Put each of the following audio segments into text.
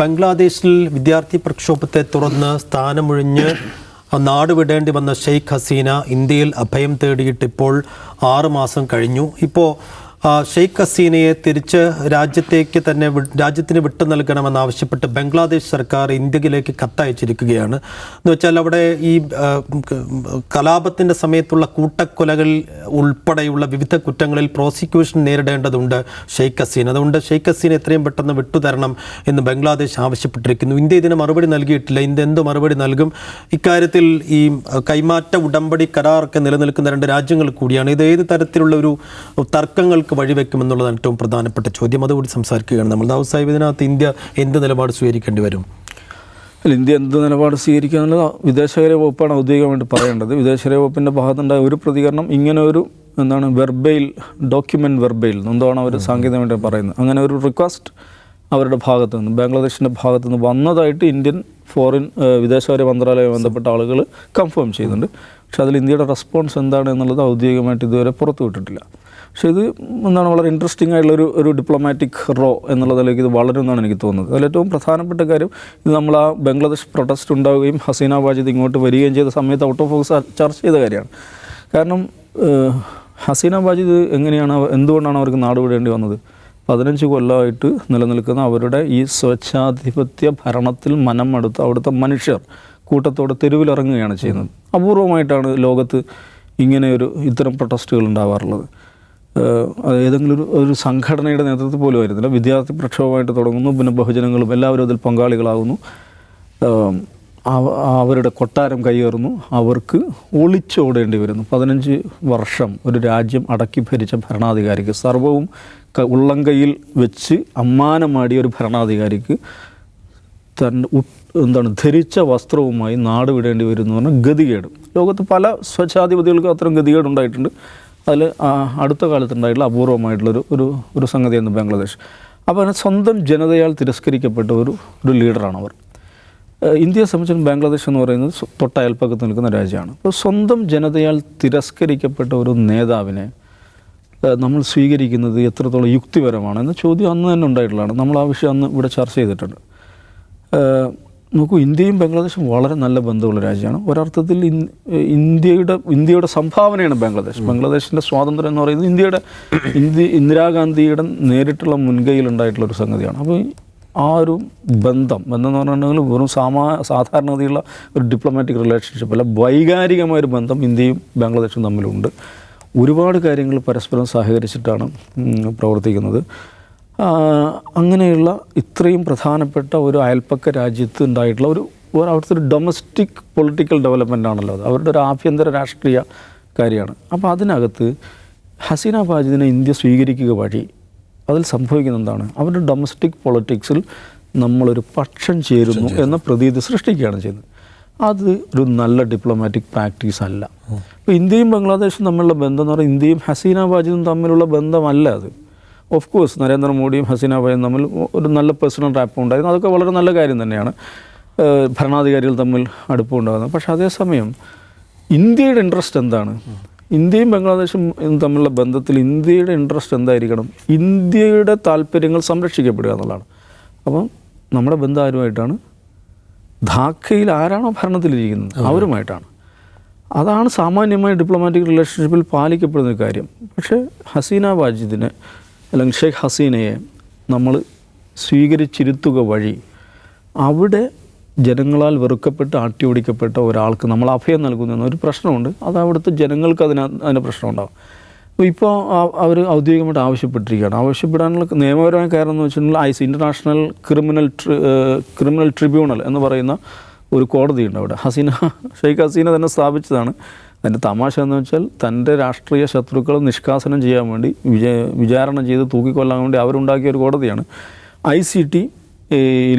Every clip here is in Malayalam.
ബംഗ്ലാദേശിൽ വിദ്യാർത്ഥി പ്രക്ഷോഭത്തെ തുടർന്ന് സ്ഥാനമൊഴിഞ്ഞ് നാട് വിടേണ്ടി വന്ന ഷെയ്ഖ് ഹസീന ഇന്ത്യയിൽ അഭയം തേടിയിട്ട് ഇപ്പോൾ ആറ് മാസം കഴിഞ്ഞു. ഇപ്പോൾ ഷെയ്ഖ് ഹസീനയെ തിരിച്ച് രാജ്യത്തേക്ക് തന്നെ രാജ്യത്തിന് വിട്ടു നൽകണമെന്നാവശ്യപ്പെട്ട് ബംഗ്ലാദേശ് സർക്കാർ ഇന്ത്യയിലേക്ക് കത്തയച്ചിരിക്കുകയാണ്. എന്ന് വെച്ചാൽ അവിടെ ഈ കലാപത്തിന്റെ സമയത്തുള്ള കൂട്ടക്കൊലകൾ ഉൾപ്പെടെയുള്ള വിവിധ കുറ്റങ്ങളിൽ പ്രോസിക്യൂഷൻ നേരിടേണ്ടതുണ്ട് ഷെയ്ഖ് ഹസീൻ അതുകൊണ്ട് ഷെയ്ഖ് ഹസീൻ എത്രയും പെട്ടെന്ന് വിട്ടുതരണം എന്ന് ബംഗ്ലാദേശ് ആവശ്യപ്പെട്ടിരിക്കുന്നു. ഇന്ത്യ ഇതിന് മറുപടി നൽകിയിട്ടില്ല. ഇന്ത്യ എന്ത് മറുപടി നൽകും? ഇക്കാര്യത്തിൽ ഈ കൈമാറ്റ ഉടമ്പടി കരാറൊക്കെ നിലനിൽക്കുന്ന രണ്ട് രാജ്യങ്ങൾ കൂടിയാണ്. ഇത് ഏത് തരത്തിലുള്ള ഒരു തർക്കങ്ങൾക്ക് വഴിവെക്കുമെന്നുള്ളതാണ് ഏറ്റവും പ്രധാനപ്പെട്ട ചോദ്യം. അതുകൂടി സംസാരിക്കുകയാണ് നമ്മൾ. ദാവൂദ് സാഹിബ് ഇതിനകത്ത് ഇന്ത്യ എന്ത് നിലപാട് സ്വീകരിക്കേണ്ടി വരും? അല്ല ഇന്ത്യ എന്ത് നിലപാട് സ്വീകരിക്കുക എന്നുള്ളത് വിദേശകാര്യ വകുപ്പാണ് ഔദ്യോഗികമായിട്ട് പറയേണ്ടത്. വിദേശകാര്യ വകുപ്പിന്റെ ഭാഗത്തുണ്ടായ ഒരു പ്രതികരണം ഇങ്ങനെ ഒരു എന്താണ് വെർബെയിൽ ഡോക്യുമെന്റ് വെർബെയിൽ എന്താണ് അവർ സാങ്കേതികമായിട്ട് പറയുന്നത്? അങ്ങനെ ഒരു റിക്വസ്റ്റ് അവരുടെ ഭാഗത്തു നിന്ന് ബംഗ്ലാദേശിന്റെ ഭാഗത്തു നിന്ന് വന്നതായിട്ട് ഇന്ത്യൻ ഫോറിൻ വിദേശകാര്യ മന്ത്രാലയവുമായി ബന്ധപ്പെട്ട ആളുകൾ കൺഫേം ചെയ്യുന്നുണ്ട് പക്ഷേ അതിൽ ഇന്ത്യയുടെ റെസ്പോൺസ് എന്താണ് എന്നുള്ളത് ഔദ്യോഗികമായിട്ട് ഇതുവരെ പുറത്തു വിട്ടിട്ടില്ല പക്ഷേ ഇത് എന്താണ് വളരെ ഇൻട്രസ്റ്റിംഗ് ആയിട്ടുള്ള ഒരു ഡിപ്ലോമാറ്റിക് റോ എന്നുള്ളതിലേക്ക് ഇത് വളരുമെന്നാണ് എനിക്ക് തോന്നുന്നത്. അതിൽ ഏറ്റവും പ്രധാനപ്പെട്ട കാര്യം ഇത് നമ്മൾ ആ ബംഗ്ലാദേശ് പ്രൊട്ടസ്റ്റ് ഉണ്ടാവുകയും ഹസീന വാജിദ് ഇങ്ങോട്ട് വരികയും ചെയ്ത സമയത്ത് ഔട്ട് ഓഫ് ഫോക്കസ് ചർച്ച ചെയ്ത കാര്യമാണ്. കാരണം ഹസീന വാജിദ് എങ്ങനെയാണ് എന്തുകൊണ്ടാണ് അവർക്ക് നാട് വിടേണ്ടി വന്നത്? പതിനഞ്ച് കൊല്ലമായിട്ട് നിലനിൽക്കുന്ന അവരുടെ ഈ സ്വച്ഛാധിപത്യ ഭരണത്തിൽ മനം അടുത്ത് അവിടുത്തെ മനുഷ്യർ കൂട്ടത്തോടെ തെരുവിലിറങ്ങുകയാണ് ചെയ്യുന്നത്. അപൂർവമായിട്ടാണ് ലോകത്ത് ഇങ്ങനെയൊരു ഇത്തരം പ്രൊട്ടസ്റ്റുകൾ ഉണ്ടാവാറുള്ളത്. ഏതെങ്കിലും ഒരു ഒരു സംഘടനയുടെ നേതൃത്വത്തിൽ പോലും ആയിരുന്നില്ല. വിദ്യാർത്ഥി പ്രക്ഷോഭമായിട്ട് തുടങ്ങുന്നു. പിന്നെ ബഹുജനങ്ങളും എല്ലാവരും അതിൽ പങ്കാളികളാകുന്നു. അവരുടെ കൊട്ടാരം കയ്യേറുന്നു അവർക്ക് ഒളിച്ചോടേണ്ടി വരുന്നു. പതിനഞ്ച് വർഷം ഒരു രാജ്യം അടക്കി ഭരിച്ച ഭരണാധികാരിക്ക് സർവവും ഉള്ളം ഉള്ളംകൈയിൽ വെച്ച് അമ്മാനമാടിയ ഒരു ഭരണാധികാരിക്ക് തന്റെ എന്താണ് ധരിച്ച വസ്ത്രവുമായി നാട് വിടേണ്ടി വരുന്നു പറഞ്ഞാൽ ഗതികേട്. ലോകത്ത് പല സ്വച്ഛാധിപതികൾക്കും അത്തരം ഗതികേട് ഉണ്ടായിട്ടുണ്ട് അതിൽ അടുത്ത കാലത്തുണ്ടായിട്ടുള്ള അപൂർവമായിട്ടുള്ളൊരു ഒരു ഒരു സംഗതിയാണ് ബംഗ്ലാദേശ്. അപ്പോൾ അതിന് സ്വന്തം ജനതയാൽ തിരസ്കരിക്കപ്പെട്ട ഒരു ഒരു ലീഡറാണ് അവർ. ഇന്ത്യയെ സംബന്ധിച്ചും ബംഗ്ലാദേശ് എന്ന് പറയുന്നത് തൊട്ടയൽപ്പക്കത്ത് നിൽക്കുന്ന രാജ്യമാണ്. അപ്പോൾ സ്വന്തം ജനതയാൽ തിരസ്കരിക്കപ്പെട്ട ഒരു നേതാവിനെ നമ്മൾ സ്വീകരിക്കുന്നത് എത്രത്തോളം യുക്തിപരമാണ് എന്ന ചോദ്യം അന്ന് തന്നെ ഉണ്ടായിട്ടുള്ളതാണ്. നമ്മൾ ആ വിഷയം അന്ന് ഇവിടെ ചർച്ച ചെയ്തിട്ടുണ്ട്. നോക്കൂ ഇന്ത്യയും ബംഗ്ലാദേശും വളരെ നല്ല ബന്ധമുള്ള രാജ്യമാണ്. ഒരർത്ഥത്തിൽ ഇന്ത്യയുടെ ഇന്ത്യയുടെ സംഭാവനയാണ് ബംഗ്ലാദേശ്. ബംഗ്ലാദേശിന്റെ സ്വാതന്ത്ര്യം എന്ന് പറയുന്നത് ഇന്ത്യയുടെ ഇന്ത്യ ഇന്ദിരാഗാന്ധിയുടെ നേരിട്ടുള്ള മുൻകൈയിലുണ്ടായിട്ടുള്ള ഒരു സംഗതിയാണ്. അപ്പോൾ ആ ഒരു ബന്ധം ബന്ധം എന്ന് പറഞ്ഞിട്ടുണ്ടെങ്കിൽ വെറും സാമാ സാധാരണഗതിയുള്ള ഒരു ഡിപ്ലോമാറ്റിക് റിലേഷൻഷിപ്പ് അല്ല വൈകാരികമായൊരു ബന്ധം ഇന്ത്യയും ബംഗ്ലാദേശും തമ്മിലുണ്ട്. ഒരുപാട് കാര്യങ്ങൾ പരസ്പരം സഹകരിച്ചിട്ടാണ് പ്രവർത്തിക്കുന്നത്. അങ്ങനെയുള്ള ഇത്രയും പ്രധാനപ്പെട്ട ഒരു അയൽപ്പക്ക രാജ്യത്ത് ഉണ്ടായിട്ടുള്ള ഒരു അവിടുത്തെ ഒരു ഡൊമസ്റ്റിക് പൊളിറ്റിക്കൽ ഡെവലപ്മെന്റ് ആണല്ലോ അത്. അവരുടെ ഒരു ആഭ്യന്തര രാഷ്ട്രീയ കാര്യമാണ്. അപ്പോൾ അതിനകത്ത് ഹസീന ബാജിദിനെ ഇന്ത്യ സ്വീകരിക്കുക വഴി അതിൽ സംഭവിക്കുന്ന എന്താണ്? അവരുടെ ഡൊമസ്റ്റിക് പൊളിറ്റിക്സിൽ നമ്മളൊരു പക്ഷം ചേരുന്നു എന്ന പ്രതീതി സൃഷ്ടിക്കുകയാണ് ചെയ്യുന്നത്. അത് ഒരു നല്ല ഡിപ്ലോമാറ്റിക് പ്രാക്ടീസ് അല്ല. ഇപ്പോൾ ഇന്ത്യയും ബംഗ്ലാദേശും തമ്മിലുള്ള ബന്ധം എന്ന് പറയുന്നത് ഇന്ത്യയും ഹസീന ബാജിദും തമ്മിലുള്ള ബന്ധമല്ല അത്. ഓഫ് കോഴ്സ് നരേന്ദ്രമോദിയും ഹസീന ബായും തമ്മിൽ ഒരു നല്ല പേഴ്സണൽ റാപ്പ് ഉണ്ടായിരുന്നു. അതൊക്കെ വളരെ നല്ല കാര്യം തന്നെയാണ്. ഭരണാധികാരികൾ തമ്മിൽ അടുപ്പമുണ്ടാകുന്നത് പക്ഷേ അതേസമയം ഇന്ത്യയുടെ ഇൻട്രസ്റ്റ് എന്താണ്? ഇന്ത്യയും ബംഗ്ലാദേശും തമ്മിലുള്ള ബന്ധത്തിൽ ഇന്ത്യയുടെ ഇൻട്രസ്റ്റ് എന്തായിരിക്കണം? ഇന്ത്യയുടെ താല്പര്യങ്ങൾ സംരക്ഷിക്കപ്പെടുക എന്നുള്ളതാണ്. അപ്പം നമ്മുടെ ബന്ധം ആരുമായിട്ടാണ്? ധാക്കയിൽ ആരാണോ ഭരണത്തിലിരിക്കുന്നത്? അവരുമായിട്ടാണ്. അതാണ് സാമാന്യമായ ഡിപ്ലോമാറ്റിക് റിലേഷൻഷിപ്പിൽ പാലിക്കപ്പെടുന്ന കാര്യം. പക്ഷേ ഹസീന വാജിദിനെ അല്ലെങ്കിൽ ഷെയ്ഖ് ഹസീനയെ നമ്മൾ സ്വീകരിച്ചിരുത്തുക വഴി അവിടെ ജനങ്ങളാൽ വെറുക്കപ്പെട്ട് ആട്ടിയോടിക്കപ്പെട്ട ഒരാൾക്ക് നമ്മൾ അഭയം നൽകുന്ന ഒരു പ്രശ്നമുണ്ട്. അത് അവിടുത്തെ ജനങ്ങൾക്ക് അതിന് അതിന് പ്രശ്നമുണ്ടാകും അപ്പോൾ ഇപ്പോൾ അവർ ഔദ്യോഗികമായിട്ട് ആവശ്യപ്പെട്ടിരിക്കുകയാണ്. ആവശ്യപ്പെടാനുള്ള നിയമപരമായ കാരണം എന്ന് വെച്ചിട്ടുണ്ടെങ്കിൽ I C international criminal criminal tribunal എന്ന് പറയുന്ന ഒരു കോടതിയുണ്ട് അവിടെ. ഹസീന ഷെയ്ഖ് ഹസീന തന്നെ സ്ഥാപിച്ചതാണ്. അതിന്റെ തമാശ എന്ന് വെച്ചാൽ തന്റെ രാഷ്ട്രീയ ശത്രുക്കളെ നിഷ്കാസനം ചെയ്യാൻ വേണ്ടി വിജ വിചാരണ ചെയ്ത് തൂക്കിക്കൊല്ലാൻ വേണ്ടി അവരുണ്ടാക്കിയ ഒരു കോടതിയാണ് ഐ സി ടി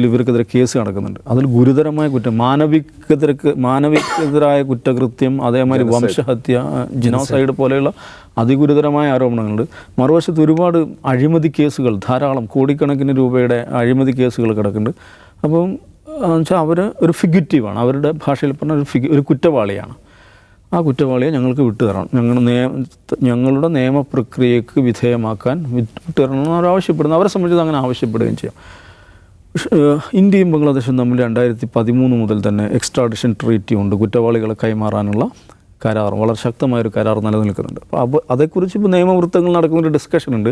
ഇവർക്കെതിരെ കേസ് നടക്കുന്നുണ്ട്. അതിൽ ഗുരുതരമായ കുറ്റം മാനവികതരക്ക് മാനവികതരായ കുറ്റകൃത്യം അതേമാതിരി വംശഹത്യ ജിനോസൈഡ് പോലെയുള്ള അതിഗുരുതരമായ ആരോപണങ്ങളുണ്ട്. മറുവശത്ത് ഒരുപാട് അഴിമതി കേസുകൾ ധാരാളം കോടിക്കണക്കിന് രൂപയുടെ അഴിമതി കേസുകൾ കിടക്കുന്നുണ്ട്. അപ്പം വെച്ചാൽ അവർ ഒരു ഫിഗറ്റീവാണ് അവരുടെ ഭാഷയിൽ പറഞ്ഞ ഒരു ഫിഗ് ഒരു കുറ്റവാളിയാണ്. ആ കുറ്റവാളിയെ ഞങ്ങൾക്ക് വിട്ടുതരണം. ഞങ്ങൾ നിയമ ഞങ്ങളുടെ നിയമപ്രക്രിയക്ക് വിധേയമാക്കാൻ വിട്ടുതരണം ആവശ്യപ്പെടുന്നു. അവരെ സംബന്ധിച്ച് അങ്ങനെ ആവശ്യപ്പെടുകയും ചെയ്യാം. ഇന്ത്യയും ബംഗ്ലാദേശും തമ്മിൽ രണ്ടായിരത്തി പതിമൂന്ന് മുതൽ തന്നെ എക്സ്ട്രാഡിഷൻ ട്രീറ്റി ഉണ്ട്. കുറ്റവാളികളെ കൈമാറാനുള്ള കരാർ വളരെ ശക്തമായൊരു കരാർ നിലനിൽക്കുന്നുണ്ട്. അപ്പോൾ അപ്പോൾ അതേക്കുറിച്ച് ഇപ്പോൾ നിയമവൃത്തങ്ങൾ നടക്കുന്നൊരു ഡിസ്കഷൻ ഉണ്ട്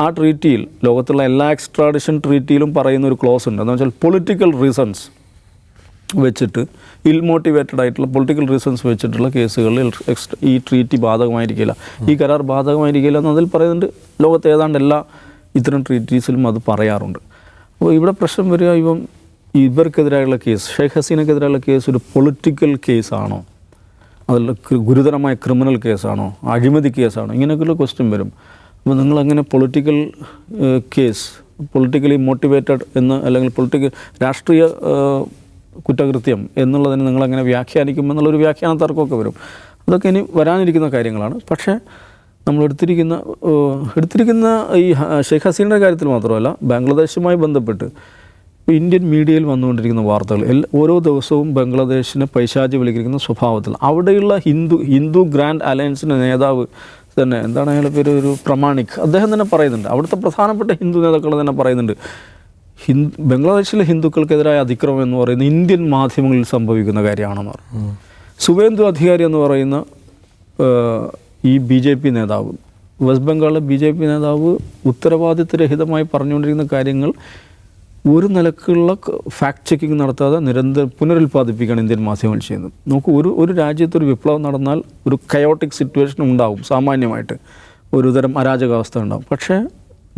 ആ ട്രീറ്റിയിൽ ലോകത്തുള്ള എല്ലാ എക്സ്ട്രാഡിഷൻ ട്രീറ്റിയിലും പറയുന്ന ഒരു ക്ലോസ് ഉണ്ട്. എന്ന് വെച്ചാൽ പൊളിറ്റിക്കൽ റീസൺസ്. വെച്ചിട്ട് ഇൽ മോട്ടിവേറ്റഡ് ആയിട്ടുള്ള പൊളിറ്റിക്കൽ റീസൺസ് വെച്ചിട്ടുള്ള കേസുകളിൽ ഈ ട്രീറ്റി ബാധകമായിരിക്കില്ല. ഈ കരാർ ബാധകമായിരിക്കില്ല എന്നതിൽ പറയുന്നുണ്ട്. ലോകത്തെ ഏതാണ്ട് എല്ലാ ഇത്തരം ട്രീറ്റീസിലും അത് പറയാറുണ്ട്. അപ്പോൾ ഇവിടെ പ്രശ്നം വരിക ഇപ്പം ഇവർക്കെതിരായുള്ള കേസ് ഷെയ്ഖ് ഹസീനക്കെതിരായുള്ള കേസ് ഒരു പൊളിറ്റിക്കൽ കേസാണോ? അതിൽ ഗുരുതരമായ ക്രിമിനൽ കേസാണോ? അഴിമതി കേസാണോ? ഇങ്ങനെയൊക്കെയുള്ള ക്വസ്റ്റ്യൻ വരും. അപ്പോൾ നിങ്ങളങ്ങനെ പൊളിറ്റിക്കൽ കേസ് പൊളിറ്റിക്കലി മോട്ടിവേറ്റഡ് എന്ന് അല്ലെങ്കിൽ പൊളിറ്റിക്കൽ രാഷ്ട്രീയ കുറ്റകൃത്യം എന്നുള്ളതിന് നിങ്ങളെങ്ങനെ വ്യാഖ്യാനിക്കും എന്നുള്ളൊരു വ്യാഖ്യാന തർക്കമൊക്കെ വരും. അതൊക്കെ ഇനി വരാനിരിക്കുന്ന കാര്യങ്ങളാണ്. പക്ഷേ നമ്മൾ എടുത്തിരിക്കുന്ന എടുത്തിരിക്കുന്ന ഈ ഷെയ്ഖ് ഹസീനയുടെ കാര്യത്തിൽ മാത്രമല്ല ബംഗ്ലാദേശുമായി ബന്ധപ്പെട്ട് ഇന്ത്യൻ മീഡിയയിൽ വന്നുകൊണ്ടിരിക്കുന്ന വാർത്തകൾ ഓരോ ദിവസവും ബംഗ്ലാദേശിനെ പൈശാചി വിളിക്കുന്ന സ്വഭാവത്തിൽ. അവിടെയുള്ള ഹിന്ദു ഹിന്ദു ഗ്രാൻഡ് അലയൻസിന്റെ നേതാവ് തന്നെ എന്താണ് അയാളുടെ പേര്? ഒരു പ്രമാണിക്. അദ്ദേഹം തന്നെ പറയുന്നുണ്ട്. അവിടുത്തെ പ്രധാനപ്പെട്ട ഹിന്ദു നേതാക്കൾ തന്നെ പറയുന്നുണ്ട്. ഹിന്ദു ബംഗ്ലാദേശിലെ ഹിന്ദുക്കൾക്കെതിരായ അതിക്രമം എന്ന് പറയുന്നത് ഇന്ത്യൻ മാധ്യമങ്ങളിൽ സംഭവിക്കുന്ന കാര്യമാണെന്ന് പറഞ്ഞു. സുവേന്ദു അധികാരി എന്ന് പറയുന്ന ഈ ബി ജെ പി നേതാവ് വെസ്റ്റ് ബംഗാളിലെ ബി ജെ പി നേതാവ് ഉത്തരവാദിത്വരഹിതമായി പറഞ്ഞുകൊണ്ടിരിക്കുന്ന കാര്യങ്ങൾ ഒരു നിലക്കുള്ള ഫാക്ട് ചെക്കിംഗ് നടത്താതെ നിരന്തരം പുനരുൽപ്പാദിപ്പിക്കുകയാണ് ഇന്ത്യൻ മാധ്യമങ്ങൾ ചെയ്യുന്നത്. നമുക്ക് ഒരു ഒരു രാജ്യത്ത് ഒരു വിപ്ലവം നടന്നാൽ ഒരു കയോട്ടിക് സിറ്റുവേഷൻ ഉണ്ടാവും സാമാന്യമായിട്ട്. ഒരുതരം അരാജകാവസ്ഥ ഉണ്ടാവും. പക്ഷേ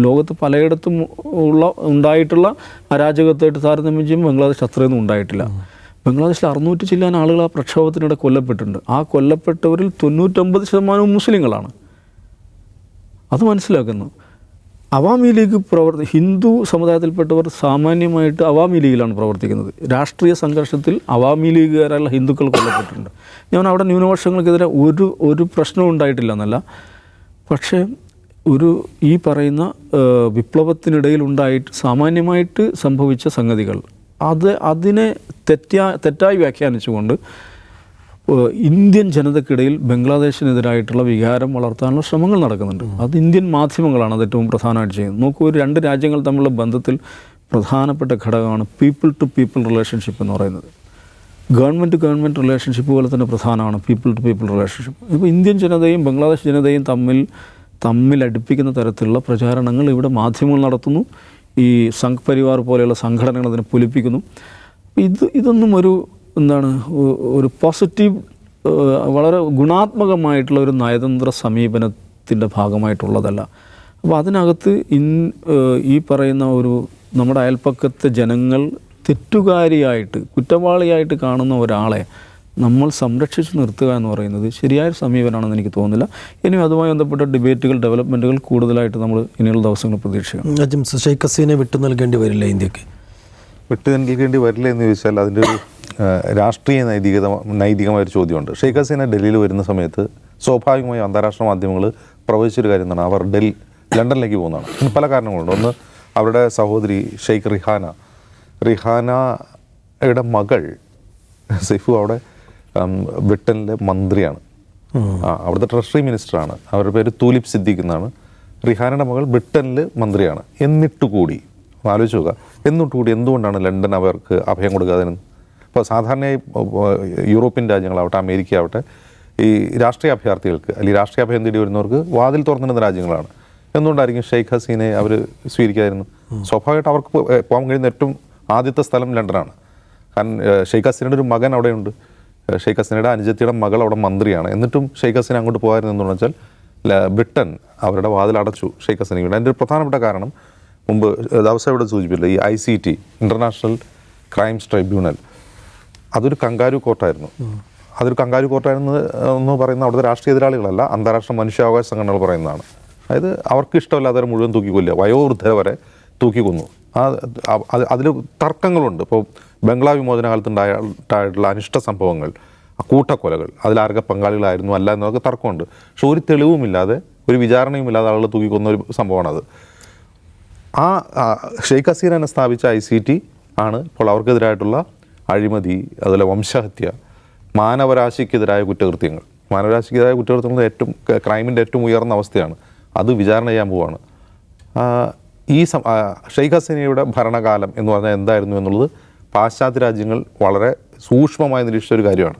ലോകത്ത് പലയിടത്തും ഉള്ള ഉണ്ടായിട്ടുള്ള അരാജകത്വമായിട്ട് താരതമ്യം ചെയ്യുമ്പോൾ ബംഗ്ലാദേശ് അത്രയൊന്നും ഉണ്ടായിട്ടില്ല. ബംഗ്ലാദേശിൽ അറുന്നൂറ്റി ചില്ലാൻ ആളുകൾ ആ പ്രക്ഷോഭത്തിനിടെ കൊല്ലപ്പെട്ടിട്ടുണ്ട്. ആ കൊല്ലപ്പെട്ടവരിൽ തൊണ്ണൂറ്റൊമ്പത് ശതമാനവും മുസ്ലിങ്ങളാണ്. അത് മനസ്സിലാക്കുന്നു. അവാമി ലീഗ് പ്രവർത്തി ഹിന്ദു സമുദായത്തിൽപ്പെട്ടവർ സാമാന്യമായിട്ട് അവാമി ലീഗിലാണ് പ്രവർത്തിക്കുന്നത്. രാഷ്ട്രീയ സംഘർഷത്തിൽ അവാമി ലീഗുകാരായുള്ള ഹിന്ദുക്കൾ കൊല്ലപ്പെട്ടിട്ടുണ്ട്. ഞാൻ അവിടെ ന്യൂനപക്ഷങ്ങൾക്കെതിരെ ഒരു ഒരു പ്രശ്നവും ഉണ്ടായിട്ടില്ല എന്നല്ല. പക്ഷേ ഒരു ഈ പറയുന്ന വിപ്ലവത്തിനിടയിൽ ഉണ്ടായിട്ട് സാമാന്യമായിട്ട് സംഭവിച്ച സംഗതികൾ. അത് അതിനെ തെറ്റാ തെറ്റായി വ്യാഖ്യാനിച്ചുകൊണ്ട് ഇന്ത്യൻ ജനതയ്ക്കിടയിൽ ബംഗ്ലാദേശിനെതിരായിട്ടുള്ള വികാരം വളർത്താനുള്ള ശ്രമങ്ങൾ നടക്കുന്നുണ്ട്. അത് ഇന്ത്യൻ മാധ്യമങ്ങളാണ് അത് ഏറ്റവും പ്രധാനമായിട്ട് ചെയ്യുന്നത്. നോക്കൂ ഒരു രണ്ട് രാജ്യങ്ങൾ തമ്മിലുള്ള ബന്ധത്തിൽ പ്രധാനപ്പെട്ട ഘടകമാണ് പീപ്പിൾ ടു പീപ്പിൾ റിലേഷൻഷിപ്പ് എന്ന് പറയുന്നത്. ഗവൺമെന്റ് ഗവൺമെന്റ് റിലേഷൻഷിപ്പ് പോലെ തന്നെ പ്രധാനമാണ് പീപ്പിൾ ടു പീപ്പിൾ റിലേഷൻഷിപ്പ് ഇപ്പോൾ ഇന്ത്യൻ ജനതയും ബംഗ്ലാദേശ് ജനതയും തമ്മിൽ തമ്മിൽ അടുപ്പിക്കുന്ന തരത്തിലുള്ള പ്രചാരണങ്ങൾ ഇവിടെ മാധ്യമങ്ങൾ നടത്തുന്നു. ഈ സംഘ് പരിവാർ പോലെയുള്ള സംഘടനകൾ അതിനെ പൊലിപ്പിക്കുന്നു. ഇത് ഇതൊന്നും ഒരു എന്താണ് ഒരു പോസിറ്റീവ് വളരെ ഗുണാത്മകമായിട്ടുള്ള ഒരു നയതന്ത്ര സമീപനത്തിന്റെ ഭാഗമായിട്ടുള്ളതല്ല. അപ്പോൾ അതിനകത്ത് ഇൻ ഈ പറയുന്ന ഒരു നമ്മുടെ അയൽപ്പക്കത്തെ ജനങ്ങൾ തെറ്റുകാരിയായിട്ട് കുറ്റവാളിയായിട്ട് കാണുന്ന ഒരാളെ നമ്മൾ സംരക്ഷിച്ച് നിർത്തുക എന്ന് പറയുന്നത് ശരിയായ സമീപനമാണെന്ന് എനിക്ക് തോന്നുന്നില്ല. ഇനി അതുമായി ബന്ധപ്പെട്ട ഡിബേറ്റുകൾ ഡെവലപ്മെന്റുകൾ കൂടുതലായിട്ട് നമ്മൾ ഇനിയുള്ള ദിവസങ്ങൾ പ്രതീക്ഷിക്കണം ഷെയ്ഖ് ഹസീനെ വിട്ടു നൽകേണ്ടി വരില്ല ഇന്ത്യയ്ക്ക്? വിട്ടു നൽകേണ്ടി വരില്ല എന്ന് ചോദിച്ചാൽ അതിന്റെ ഒരു രാഷ്ട്രീയ നൈതികത നൈതികമായ ഒരു ചോദ്യമുണ്ട്. ഷെയ്ഖ് ഹസീന ഡൽഹിയിൽ വരുന്ന സമയത്ത് സ്വാഭാവികമായും അന്താരാഷ്ട്ര മാധ്യമങ്ങൾ പ്രവചിച്ചൊരു കാര്യം എന്താണ്? അവർ ഡൽഹി ലണ്ടനിലേക്ക് പോകുന്നതാണ്. ഇതിന് പല കാരണങ്ങളുണ്ട്. ഒന്ന് അവരുടെ സഹോദരി ഷെയ്ഖ് റിഹാന. റിഹാനയുടെ മകൾ സെയ്ഫു അവിടെ ബ്രിട്ടനിലെ മന്ത്രിയാണ്. ആ, അവിടുത്തെ ട്രഷറി മിനിസ്റ്ററാണ് അവരുടെ പേര് തൂലിപ് സിദ്ദീഖ് എന്നാണ്. റിഹാനയുടെ മകൾ ബ്രിട്ടനിൽ മന്ത്രിയാണ്. എന്നിട്ട് കൂടി ആലോചിച്ച് നോക്കുക എന്നിട്ട് കൂടി എന്തുകൊണ്ടാണ് ലണ്ടൻ അവർക്ക് അഭയം കൊടുക്കാതെ ഇപ്പോൾ സാധാരണയായി യൂറോപ്യൻ രാജ്യങ്ങളാവട്ടെ അമേരിക്ക ആവട്ടെ ഈ രാഷ്ട്രീയ അഭയാർത്ഥികൾക്ക് അല്ലെങ്കിൽ രാഷ്ട്രീയ അഭയം തേടി വരുന്നവർക്ക് വാതിൽ തുറന്നിടുന്ന രാജ്യങ്ങളാണ്. എന്തുകൊണ്ടായിരിക്കും ഷെയ്ഖ് ഹസീനെ അവർ സ്വീകരിക്കാതിരുന്നു സ്വാഭാവികമായിട്ട് അവർക്ക് പോകാൻ കഴിയുന്ന ഏറ്റവും ആദ്യത്തെ സ്ഥലം ലണ്ടനാണ്. കാരണം ഷെയ്ഖ് ഹസീനയുടെ ഒരു മകൻ അവിടെയുണ്ട്. ഷെയ്ഖ് ഹസീനയുടെ അനുജത്തിയുടെ മകൾ അവിടെ മന്ത്രിയാണ്. എന്നിട്ടും ഷെയ്ഖ് ഹസീന അങ്ങോട്ട് എന്ന് വെച്ചാൽ ബ്രിട്ടൻ അവരുടെ വാതിൽ അടച്ചു ഷെയ്ഖ് ഹസീനയുടെ അതിന്റെ ഒരു പ്രധാനപ്പെട്ട കാരണം മുമ്പ് ദിവസം ഇവിടെ സൂചിപ്പിച്ചില്ല ഈ I C T international crimes tribunal. അതൊരു കങ്കാരു കോർട്ടായിരുന്നു. അതൊരു കങ്കാരു കോർട്ടായിരുന്നു എന്ന് പറയുന്ന അവിടുത്തെ രാഷ്ട്രീയ എതിരാളികളല്ല അന്താരാഷ്ട്ര മനുഷ്യാവകാശ സംഘടനകൾ പറയുന്നതാണ്. അതായത് അവർക്ക് ഇഷ്ടമല്ലാത്തവരെ മുഴുവൻ തൂക്കിക്കൊല്ലുക വയോവൃദ്ധരെ വരെ തൂക്കിക്കൊന്നു. ആ അതിൽ തർക്കങ്ങളുണ്ട് ഇപ്പോൾ ബംഗ്ലാ വിമോചന കാലത്ത് ഉണ്ടായിട്ടുള്ള അനിഷ്ട സംഭവങ്ങൾ കൂട്ടക്കൊലകൾ അതിലാരൊക്കെ പങ്കാളികളായിരുന്നു അല്ല എന്നൊക്കെ തർക്കമുണ്ട്. പക്ഷെ ഒരു തെളിവുമില്ലാതെ ഒരു വിചാരണയും ഇല്ലാതെ ആളുകൾ തൂക്കിക്കൊന്ന ഒരു സംഭവമാണത്. ആ ഷെയ്ഖ് ഹസീന സ്ഥാപിച്ച ഐ സി ടി ആണ് ഇപ്പോൾ അവർക്കെതിരായിട്ടുള്ള അഴിമതി അതുപോലെ വംശഹത്യ മാനവരാശിക്കെതിരായ കുറ്റകൃത്യങ്ങൾ. മാനവരാശിക്കെതിരായ കുറ്റകൃത്യങ്ങൾ ഏറ്റവും ക്രൈമിന്റെ ഏറ്റവും ഉയർന്ന അവസ്ഥയാണ്. അത് വിചാരണ ചെയ്യാൻ പോവാണ്. ഈ ഷെയ്ഖ് ഹസീനയുടെ ഭരണകാലം എന്ന് പറഞ്ഞാൽ എന്തായിരുന്നു എന്നുള്ളത് പാശ്ചാത്യ രാജ്യങ്ങൾ വളരെ സൂക്ഷ്മമായി നിരീക്ഷിച്ച ഒരു കാര്യമാണ്.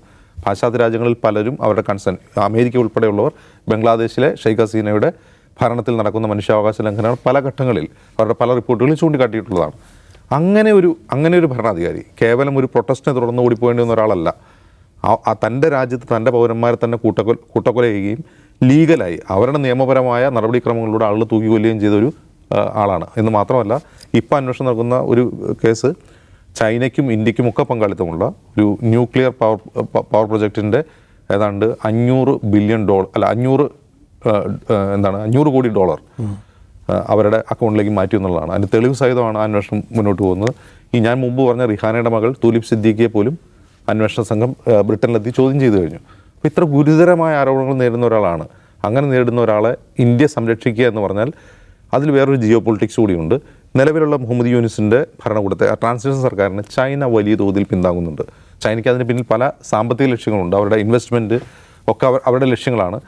പാശ്ചാത്യ രാജ്യങ്ങളിൽ പലരും അവരുടെ കൺസേൺ അമേരിക്ക ഉൾപ്പെടെയുള്ളവർ ബംഗ്ലാദേശിലെ ഷെയ്ഖ് ഹസീനയുടെ ഭരണത്തിൽ നടക്കുന്ന മനുഷ്യാവകാശ ലംഘനങ്ങൾ പല ഘട്ടങ്ങളിൽ അവരുടെ പല റിപ്പോർട്ടുകളിൽ ചൂണ്ടിക്കാട്ടിയിട്ടുള്ളതാണ്. അങ്ങനെ ഒരു അങ്ങനെ ഒരു ഭരണാധികാരി കേവലം ഒരു പ്രൊട്ടസ്റ്റിനെ തുടർന്ന് ഓടിപ്പോകേണ്ടി വന്ന ഒരാളല്ല. ആ- തന്റെ രാജ്യത്ത് തന്റെ പൗരന്മാരെ തന്നെ കൂട്ടക്കൊല കൂട്ടക്കൊല ചെയ്യുകയും ലീഗലായി അവരുടെ നിയമപരമായ നടപടിക്രമങ്ങളിലൂടെ ആളുകൾ തൂക്കിക്കൊല്ലുകയും ചെയ്ത ഒരു ആ, ആളാണ്. എന്ന് മാത്രമല്ല ഇപ്പോൾ അന്വേഷണം നടക്കുന്ന ഒരു കേസ് ചൈനയ്ക്കും ഇന്ത്യക്കും ഒക്കെ പങ്കാളിത്തമുള്ള ഒരു ന്യൂക്ലിയർ പവർ പവർ പ്രൊജക്റ്റിന്റെ ഏതാണ്ട് അഞ്ഞൂറ് ബില്യൺ ഡോളർ അല്ല അഞ്ഞൂറ് എന്താണ് അഞ്ഞൂറ് കോടി ഡോളർ അവരുടെ അക്കൗണ്ടിലേക്ക് മാറ്റി എന്നുള്ളതാണ്. അതിന് തെളിവ് സഹിതമാണ് അന്വേഷണം മുന്നോട്ട് പോകുന്നത്. ഈ ഞാൻ മുമ്പ് പറഞ്ഞ റിഹാനയുടെ മകൾ തുലിപ് സിദ്ദീഖിയെ പോലും അന്വേഷണ സംഘം ബ്രിട്ടനിലെത്തി ചോദ്യം ചെയ്തു കഴിഞ്ഞു. അപ്പോൾ ഇത്ര ഗുരുതരമായ ആരോപണങ്ങൾ നേരിടുന്ന ഒരാളാണ്. അങ്ങനെ നേരിടുന്ന ഒരാളെ ഇന്ത്യ സംരക്ഷിക്കുക എന്ന് പറഞ്ഞാൽ അതിൽ വേറൊരു ജിയോ പൊളിറ്റിക്സ് കൂടിയുണ്ട്. നിലവിലുള്ള മുഹമ്മദ് യൂനിസിന്റെ ഭരണകൂടത്തെ ആ ട്രാൻസ്ലേഷൻ സർക്കാരിന് ചൈന വലിയ തോതിൽ പിന്താങ്ങുന്നുണ്ട്. ചൈനയ്ക്ക് അതിന് പിന്നിൽ പല സാമ്പത്തിക ലക്ഷ്യങ്ങളുണ്ട്. അവരുടെ ഇൻവെസ്റ്റ്മെന്റ് ഒക്കെ അവർ അവരുടെ ലക്ഷ്യങ്ങളാണ്.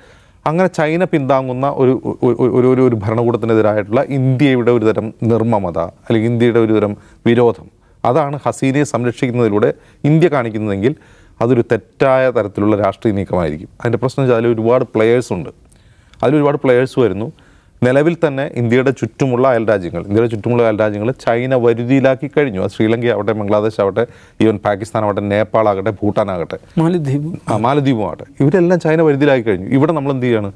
അങ്ങനെ ചൈന പിന്താങ്ങുന്ന ഒരു ഒരു- ഒരു ഭരണകൂടത്തിനെതിരായിട്ടുള്ള ഇന്ത്യയുടെ ഒരു തരം നിർമ്മമത അല്ലെങ്കിൽ ഇന്ത്യയുടെ ഒരു തരം വിരോധം. അതാണ് ഹസീനയെ സംരക്ഷിക്കുന്നതിലൂടെ ഇന്ത്യ കാണിക്കുന്നതെങ്കിൽ അതൊരു തെറ്റായ തരത്തിലുള്ള രാഷ്ട്രീയ നീക്കമായിരിക്കും. അതിന്റെ പ്രശ്നം വെച്ചാൽ ഒരുപാട് പ്ലെയേഴ്സ് ഉണ്ട്. അതിലൊരുപാട് പ്ലെയേഴ്സ് വരുന്നു. നിലവിൽ തന്നെ ഇന്ത്യയുടെ ചുറ്റുമുള്ള അയൽ രാജ്യങ്ങൾ ഇന്ത്യയുടെ ചുറ്റുമുള്ള അയൽ രാജ്യങ്ങൾ ചൈന വരുതിയിലാക്കി കഴിഞ്ഞു. അത് ശ്രീലങ്ക ആവട്ടെ ബംഗ്ലാദേശ് ആവട്ടെ ഈവൻ പാകിസ്ഥാൻ ആവട്ടെ നേപ്പാൾ ആകട്ടെ ഭൂട്ടാൻ ആകട്ടെ. മാലദ്വീപ്. ആ മാലദ്വീപും ആകട്ടെ ഇവരെല്ലാം ചൈന വരുതിയിലാക്കി കഴിഞ്ഞു. ഇവിടെ നമ്മൾ എന്ത് ചെയ്യാണ്?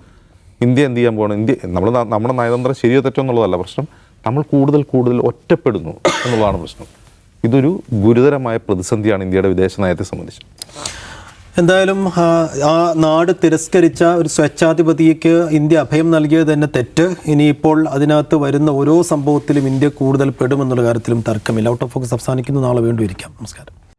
ഇന്ത്യ എന്ത് ചെയ്യാൻ പോകണം ഇന്ത്യ നമ്മൾ നമ്മുടെ നയതന്ത്ര ശരിയോ തെറ്റോ എന്നുള്ളതല്ല പ്രശ്നം. നമ്മൾ കൂടുതൽ കൂടുതൽ ഒറ്റപ്പെടുന്നു എന്നുള്ളതാണ് പ്രശ്നം. ഇതൊരു ഗുരുതരമായ പ്രതിസന്ധിയാണ് ഇന്ത്യയുടെ വിദേശ നയത്തെ സംബന്ധിച്ച്. എന്തായാലും ആ, നാട് തിരസ്കരിച്ച ഒരു സ്വച്ഛാധിപതിക്ക് ഇന്ത്യ അഭയം നൽകിയത് തന്നെ തെറ്റ്. ഇനിയിപ്പോൾ അതിനകത്ത് വരുന്ന ഓരോ സംഭവത്തിലും ഇന്ത്യ കൂടുതൽ പെടുമെന്നുള്ള കാര്യത്തിലും തർക്കമില്ല. ഔട്ട് ഓഫ് ഫോക്കസ് അവസാനിക്കുന്ന. നാളെ വീണ്ടും ഇരിക്കാം. നമസ്കാരം.